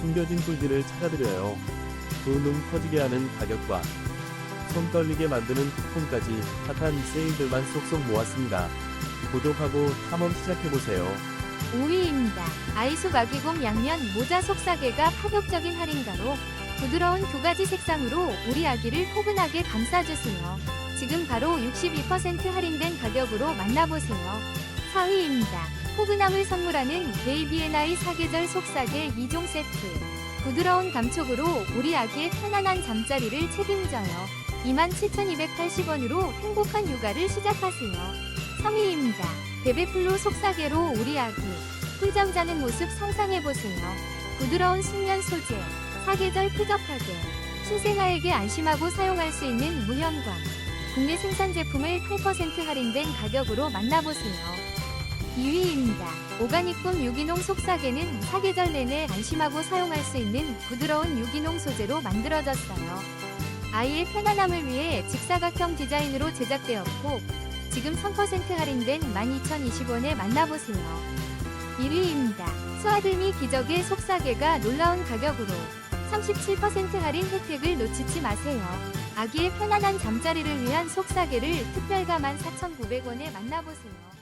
숨겨진 꿀들을 찾아드려요. 두눈 커지게 하는 가격과 손 떨리게 만드는 쿠폰까지 핫한 세일들만 쏙쏙 모았습니다. 구독하고 탐험 시작해보세요. 5위입니다. 아이소 마기곰 양면 모자 속사계가 파격적인 할인가로 부드러운 두 가지 색상으로 우리 아기를 포근하게 감싸주세요. 지금 바로 62% 할인된 가격으로 만나보세요. 4위입니다. 포근함을 선물하는 베이비앤아이 사계절 속사계 2종 세트. 부드러운 감촉으로 우리 아기의 편안한 잠자리를 책임져요. 27,280원으로 행복한 육아를 시작하세요. 3위입니다. 베베플로 속사계로 우리 아기 꿀잠 자는 모습 상상해보세요. 부드러운 숙면 소재, 사계절 쾌적하게 신생아에게 안심하고 사용할 수 있는 무현광 국내 생산 제품을 8% 할인된 가격으로 만나보세요. 2위입니다. 오가닉꿈 유기농 속사계는 사계절 내내 안심하고 사용할 수 있는 부드러운 유기농 소재로 만들어졌어요. 아이의 편안함을 위해 직사각형 디자인으로 제작되었고 지금 3% 할인된 12,020원에 만나보세요. 1위입니다. 스와드미 기적의 속사계가 놀라운 가격으로 37% 할인 혜택을 놓치지 마세요. 아기의 편안한 잠자리를 위한 속사계를 특별가 14,900원에 만나보세요.